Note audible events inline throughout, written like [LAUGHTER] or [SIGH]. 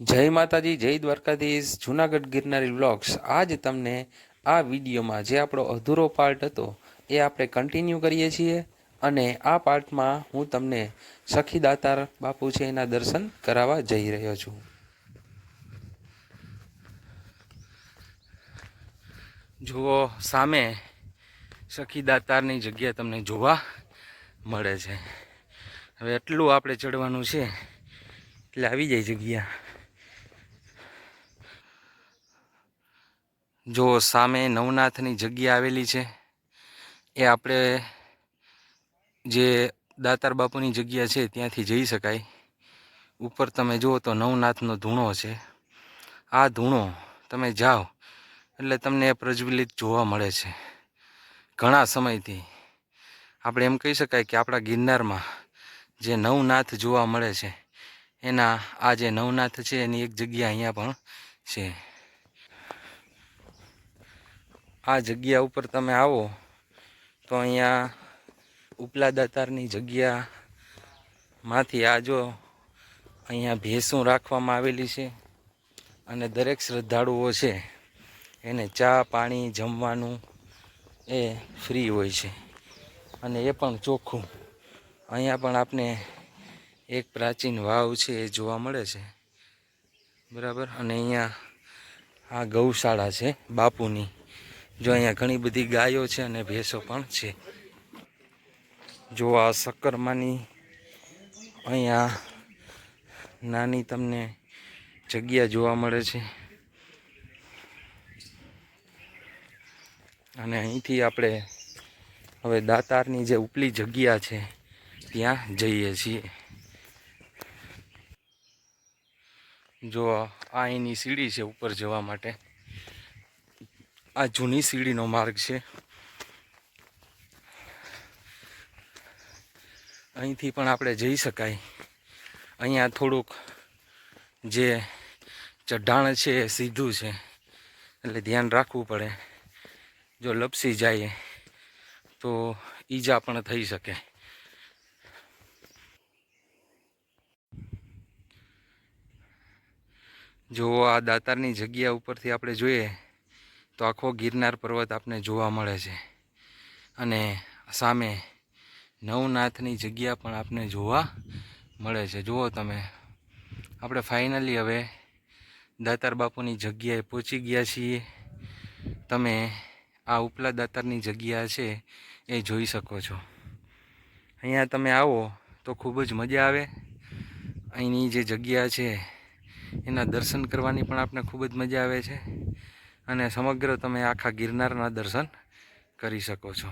જય માતાજી, જય દ્વારકાધીશ. જુનાગઢ ગિરનારી વ્લોગ્સ. આજ તમને આ વિડીયોમાં જે આપણો અધૂરો પાર્ટ હતો, એ આપણે કન્ટિન્યુ કરીએ છીએ અને આ પાર્ટમાં હું તમને સખી દાતાર બાપુ છે એના દર્શન કરાવવા જઈ રહ્યો છું. જુઓ, સામે સખી દાતારની જગ્યા તમને જોવા મળે છે. હવે એટલું આપણે ચડવાનું છે, એટલે આવી જાય જગ્યા. જો સામે નવનાથની જગ્યા આવેલી છે, એ આપણે જે દાતાર બાપુની જગ્યા છે ત્યાંથી જઈ શકાય. ઉપર તમે જુઓ તો નવનાથનો ધૂણો છે. આ ધૂણો તમે જાઓ, એટલે તમને એ પ્રજ્વલિત જોવા મળે છે. ઘણા સમયથી આપણે એમ કહી શકાય કે આપણા ગિરનારમાં જે નવનાથ જોવા મળે છે, એના આ જે નવનાથ છે એની એક જગ્યા અહીંયા પણ છે. આ જગ્યા ઉપર તમે આવો, તો અહીંયા ઉપલા દાતારની જગ્યામાંથી આ જો અહીંયા ભેંસું રાખવામાં આવેલી છે અને દરેક શ્રદ્ધાળુઓ છે, એને ચા પાણી જમવાનું એ ફ્રી હોય છે. અને એ પણ ચોખ્ખું. અહીંયા પણ આપને એક પ્રાચીન વાવ છે એ જોવા મળે છે. બરાબર? અને અહીંયા આ ગૌશાળા છે બાપુની. જો અહીંયા ઘણી બધી ગાયો છે અને ભેંસો પણ છે. જો આ શક્કરમાની અહીંયા નાની તમને જગ્યા જોવા મળે છે. અને અહીંથી આપણે હવે દાતારની જે ઉપલી જગ્યા છે, ત્યાં જઈએ છીએ. જો આ એની સીડી છે ઉપર જવા માટે. આ જૂની સીડીનો માર્ગ છે. અહીંથી પણ આપણે જઈ શકાય. અહીંયા થોડુંક જે ચઢાણ છે એ સીધું છે. એટલે ધ્યાન રાખવું પડે. જો લપસી જાય તો ઈજા પણ થઈ શકે. જો આ દાતારની જગ્યા ઉપરથી આપણે જોઈએ તો આખો ગિરનાર પર્વત આપને જોવા મળે છે. અને સામે નવનાથની જગ્યા પણ આપને જોવા મળે છે. જુઓ તમે. આપણે ફાઇનલી હવે દાતાર બાપુની જગ્યાએ પહોંચી ગયા છીએ. તમે આ ઉપલા દાતારની જગ્યા છે એ જોઈ શકો છો. અહીંયા તમે આવો તો ખૂબ જ મજા આવે. અહીંની જે જગ્યા છે, એના દર્શન કરવાની પણ આપને ખૂબ જ મજા આવે છે. અને સમગ્ર તમે આખા ગિરનારના દર્શન કરી શકો છો.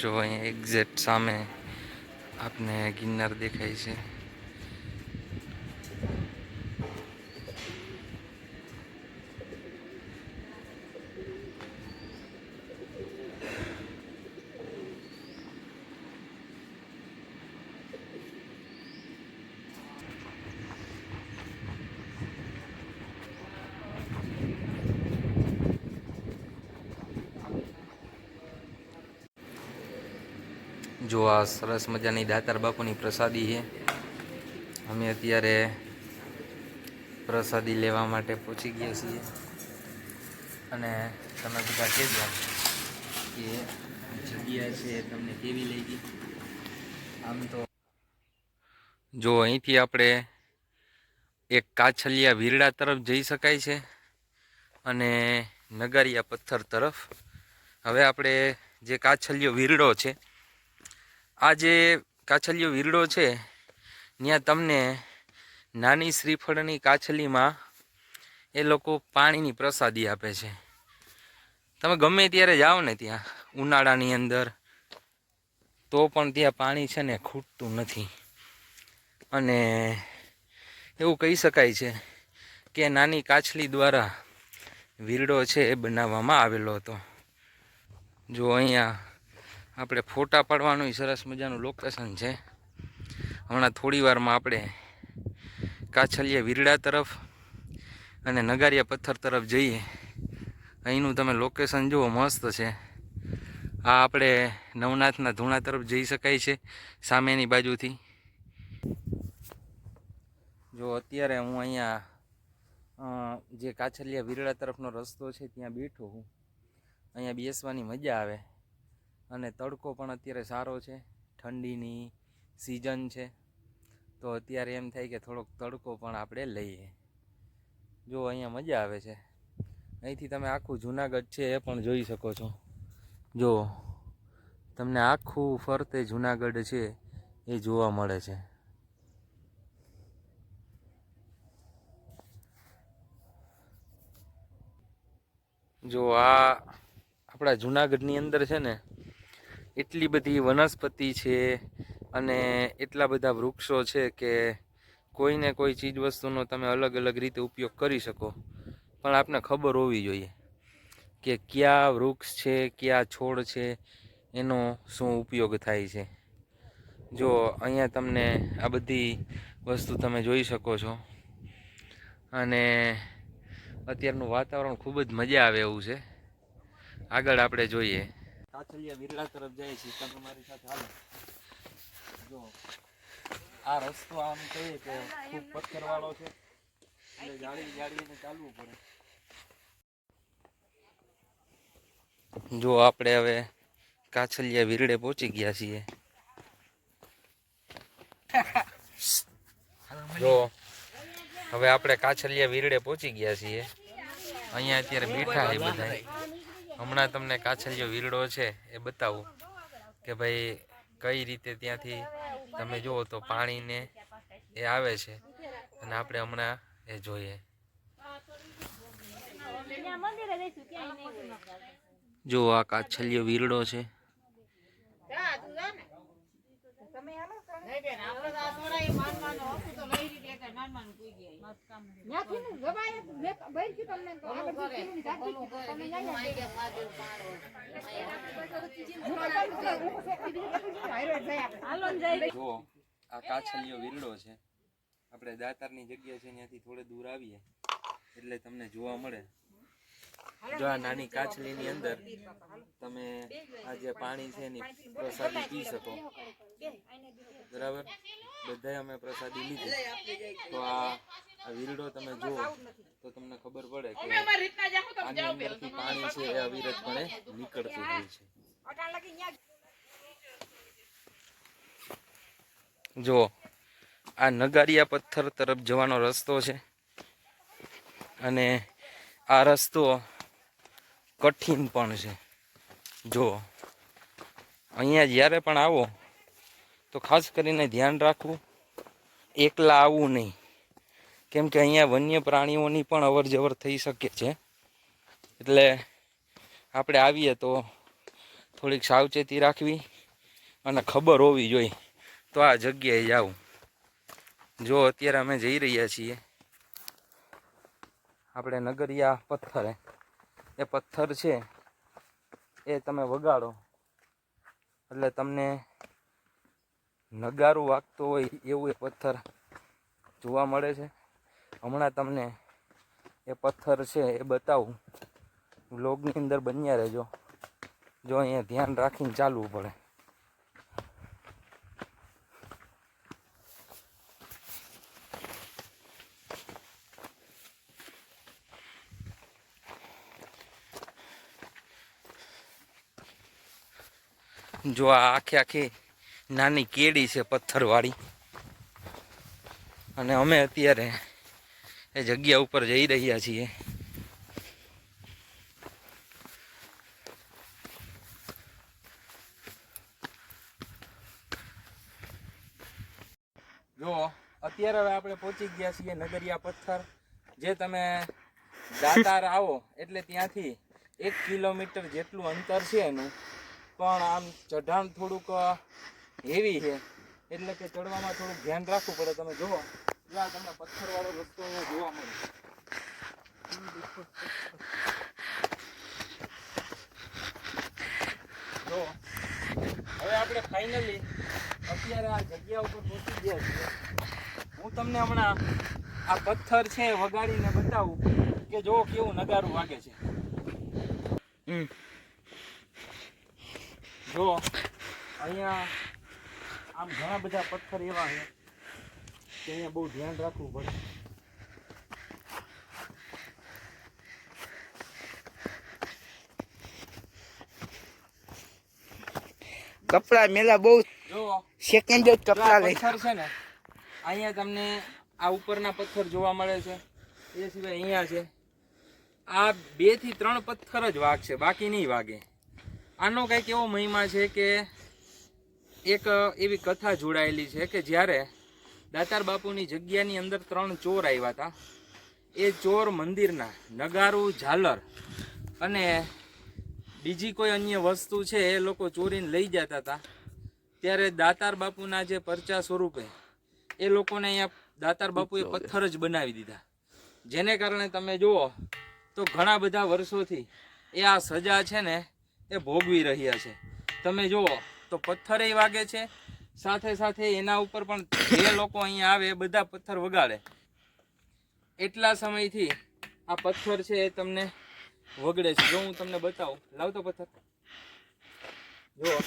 જો અહીંયા એક્ઝેક્ટ સામે આપને ગિરનાર દેખાય છે. જો આ સરસ મજાની દાતાર બાપુની પ્રસાદી છે. અમે અત્યારે પ્રસાદી લેવા માટે પહોંચી ગયા છીએ. અને તમે બધા કહેજો કે જગ્યા છે તમને કેવી લાગી? આમ તો જો અહીંથી આપણે એક કાછલિયા વીરડા તરફ જઈ શકાય છે અને નગારિયા પથ્થર તરફ. હવે આપણે જે કાછલિયો વીરડો છે આ જે કાછલીયો વીરડો છે ત્યાં તમને નાની શ્રીફળની કાછલીમાં એ લોકો પાણીની પ્રસાદી આપે છે. તમે ગમે ત્યારે જાઓ ને ત્યાં, ઉનાળાની અંદર, તો પણ ત્યાં પાણી છે ને ખૂટતું નથી. અને એવું કહી શકાય છે કે નાની કાછલી દ્વારા વીરડો છે એ બનાવવામાં આવેલો હતો. જો અહીંયા આપણે ફોટા પાડવાનું સરસ મજાનું લોકેશન છે. હમણાં થોડી વારમાં આપણે કાછલિયા વીરડા તરફ અને નગારિયા પથ્થર તરફ જઈએ. અહીંનું તમે લોકેશન જુઓ, મસ્ત છે. આ આપણે નવનાથના ધૂણા તરફ જઈ શકાય છે, સામેની બાજુથી. જો અત્યારે હું અહીંયા જે કાછલિયા વીરડા તરફનો રસ્તો છે, ત્યાં બેઠો હું. અહીંયા બેસવાની મજા આવે. અને તડકો પણ અત્યારે સારો છે. ઠંડીની સિઝન છે. તો અત્યારે એમ થાય કે થોડોક તડકો પણ આપણે લઈએ. જો અહીંયા મજા આવે છે. અહીંથી તમે આખું જુનાગઢ છે એ પણ જોઈ શકો છો. જો, તમને આખું ફરતે જુનાગઢ છે એ જોવા મળે છે. જો આ આપણા જુનાગઢની અંદર છે ને એટલી બધી વનસ્પતિ છે અને એટલા બધા વૃક્ષો છે કે કોઈને કોઈ ચીજ વસ્તુનો તમે અલગ અલગ રીતે ઉપયોગ કરી શકો. પણ આપને ખબર હોવી જોઈએ કે કયા વૃક્ષ છે, કયા છોડ છે, એનો શું ઉપયોગ થાય છે. જો અહીંયા તમને આ બધી વસ્તુ તમે જોઈ શકો છો. અને અત્યારનું વાતાવરણ ખૂબ જ મજા આવે એવું છે. આગળ આપણે જોઈએ. કાછલિયા વિરલા તરફ જાય છે તમે મારી સાથે હાલો. જો, આ રસ્તો આમ કહીએ કે ખૂબ પથ્થરવાળો છે. એટલે જાળી જાળીને ચાલવું પડે. જો, આપણે હવે કાછલિયા વિરડે પહોંચી ગયા છીએ. જો, હવે આપણે કાછલિયા વિરડે પહોંચી ગયા છીએ. અહીંયા અત્યારે બેઠા છે બધા હમણાં તમને કાછલિયો વીરડો છે એ બતાવું કે ભાઈ કઈ રીતે ત્યાંથી તમે જુઓ તો પાણીને એ આવે છે અને આપણે હમણાં એ જોઈએ. જો આ કાછલિયો વીરડો છે. આ કાછલિયો વીરડો છે. આપણે દાતારની જગ્યા છે ત્યાંથી થોડે દૂર આવીએ. એટલે તમને જોવા મળે. જો આ નાની કાચલીની અંદર તમે આ જે પાણી છે એની પ્રસાદી પી શકો. બરાબર? બધાય અમે પ્રસાદી લીધી. તો આ આ વીરડો તમે જુઓ તો તમને ખબર પડે કે આની અંદરથી પાણી છે એ અવિરતપણે નીકળતું હોય છે. જો આ નગારિયા પથ્થર તરફ જવાનો રસ્તો છે. અને આ રસ્તો કઠિન પણ છે. જો, અહીંયા જ્યારે પણ આવો, તો ખાસ કરીને ધ્યાન રાખવું, એકલા આવવું નહીં. કેમ કે અહીંયા વન્ય પ્રાણીઓની પણ અવર જવર થઈ શકે છે. એટલે આપણે આવીએ તો થોડીક સાવચેતી રાખવી અને ખબર હોવી જોઈએ. તો આ જગ્યાએ જાઉં. જો, અત્યારે અમે જઈ રહ્યા છીએ. આપણે નગરિયા પથ્થરે. એ પથ્થર છે, એ તમે વગાડો. એટલે તમને નગારું વાગતું હોય એવું એ પથ્થર જોવા મળે છે. હમણાં તમને એ પથ્થર છે એ બતાવું. વ્લોગની અંદર બન્યા રહેજો. જો અહીંયા ધ્યાન રાખીને ચાલવું પડે. જો આ આખી આખી નાની કેડી છે પથ્થરવાળી. અને અમે અત્યારે એ જગ્યા ઉપર જઈ રહ્યા છીએ. જો, અત્યારે હવે આપણે પહોંચી ગયા છીએ નગરિયા પથ્થર. જે તમે દાતાર આવો, એટલે ત્યાંથી એક કિલોમીટર જેટલું અંતર છે એનું. પણ આમ ચઢાણ થોડુંક હેવી છે. એટલે કે ચડવામાં થોડુંક ધ્યાન રાખવું પડે તમે જુઓ. જો આ તમને પથ્થરવાળો રસ્તો જોવા મળે. જો હવે આપણે ફાઇનલી અત્યારે આ જગ્યા ઉપર પહોંચી ગયા છીએ. હું તમને હમણાં આ પથ્થર છે વગાડીને બતાવું કે જો કેવું નગારું વાગે છે. જો અહીંયા આમ ઘણા બધા પથ્થર એવા છે કે અહીંયા બહુ ધ્યાન રાખવું પડે. કપડા મેલા બહુ જો સેકન્ડ જ કપડા લઈ પથ્થર છે ને અહીંયા તમને આ ઉપરના પથ્થર જોવા મળે છે. એ સિવાય અહીંયા છે. આ બેથી ત્રણ પથ્થર જ વાગશે બાકી નહીં વાગે. આનો કંઈક એવો મહિમા છે કે એક એવી કથા જોડાયેલી છે કે જ્યારે દાતાર બાપુની જગ્યાની અંદર ત્રણ ચોર આવ્યા હતા. એ ચોર મંદિરના નગારું ઝાલર અને બીજી કોઈ અન્ય વસ્તુ છે એ લોકો ચોરીને લઈ જતા હતા. ત્યારે દાતાર બાપુના જે પરચા સ્વરૂપે એ લોકોને અહીંયા દાતાર બાપુએ પથ્થર જ બનાવી દીધા. જેને કારણે તમે જુઓ તો ઘણા બધા વર્ષોથી એ આ સજા છે ને એ ભોગવી રહ્યા છે. તમે જુઓ, તો પથ્થરે વાગે છે. સાથે સાથે એના ઉપર પણ જે લોકો અહીંયા આવે એ બધા પથ્થર વગાડે. એટલા સમયથી આ પથ્થર છે એ તમને વગડે છે. જો હું તમને બતાવું. લાવતો પથ્થર. જુઓ.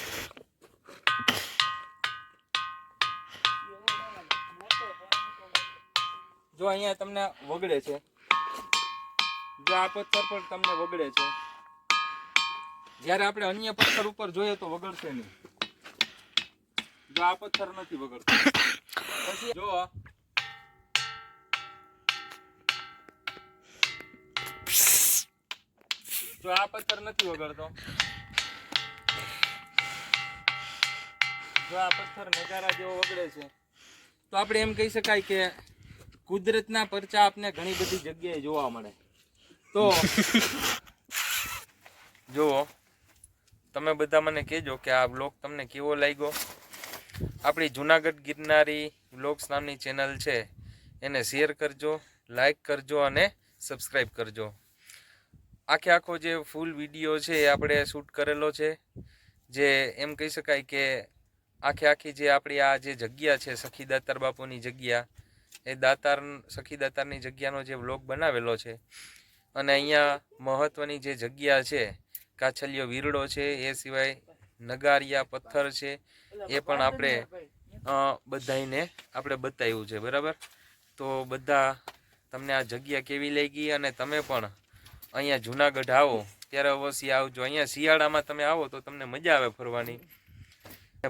જો અહીંયા તમને વગડે છે. જો આ પથ્થર પણ તમને વગડે છે. જ્યારે આપણે અન્ય પથ્થર ઉપર જોઈએ તો વગડશે નહીં. જો આ પથ્થર નથી વગડતો. પછી જો જો આ પથ્થર નથી વગડતો. જો આ પથ્થર નજારા જેવો વગડે છે. તો આપણે એમ કહી શકાય કે કુદરતના પરચા આપને ઘણી બધી જગ્યાએ જોવા મળે. તો [LAUGHS] જુઓ. તમે બધા મને કહેજો કે આ બ્લોગ તમને કેવો લાગ્યો? આપણી જુનાગઢ ગિરનારી બ્લોગ્સ નામની ચેનલ છે. એને શેર કરજો લાઈક કરજો અને સબસ્ક્રાઈબ કરજો. આખે આખો જે ફૂલ વીડિયો છે એ આપણે શૂટ કરેલો છે. જે એમ કહી શકાય કે આખે આખી જે આપણી આ જે જગ્યા છે, સખી દાતાર બાપુની જગ્યા, એ દાતાર, સખી દાતારની જગ્યાનો જે વ્લોગ બનાવેલો છે. અને અહીંયા મહત્ત્વની જે જગ્યા છે કાછલિયો વીરડો છે, એ સિવાય નગારિયા, પથ્થર છે, એ પણ આપણે બધાને આપણે બતાવ્યું છે, બરાબર? તો બધા તમને આ જગ્યા કેવી લાગી અને તમે પણ અહીંયા જુનાગઢ આવો, ત્યારે અવશ્ય આવજો. અહીંયા શિયાળામાં તમે આવો તો તમને મજા આવે ફરવાની.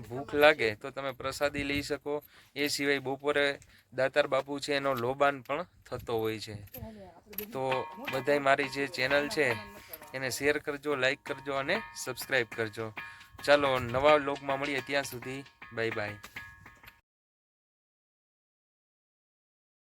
ભૂખ લાગે તો તમે પ્રસાદી લઈ શકો. એ સિવાય બપોરે દાતાર બાપુ છે, એનો લોબાન પણ થતો હોય છે. તો બધાય મારી જે ચેનલ છે એને શેર કરજો લાઈક કરજો અને સબસ્ક્રાઈબ કરજો. ચાલો નવા લોગમાં મળીએ ત્યાં સુધી. Bye bye